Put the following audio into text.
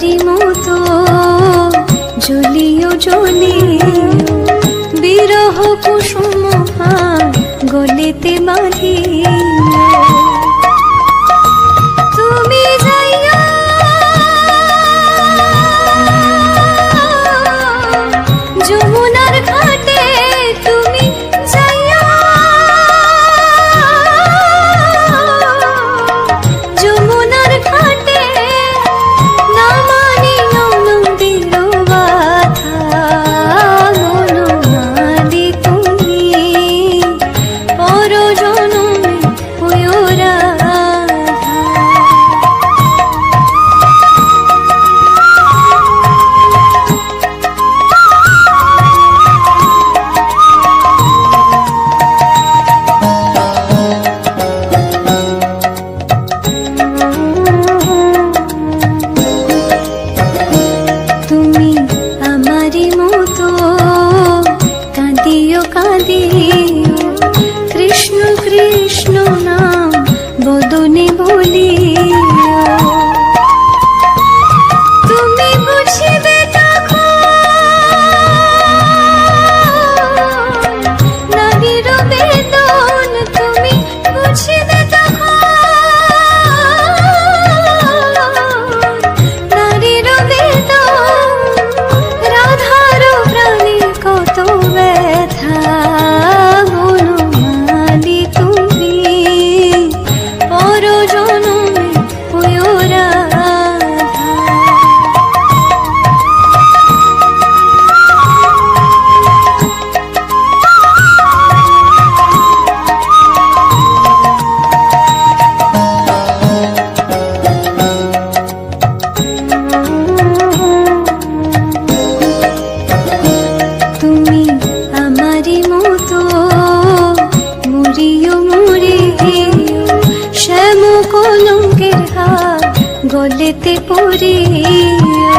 তারি মতো জ্বলিও জ্বলিও বিরহ কুসুম গলিতে বাঁধিও Guru গলেতে পড়িও।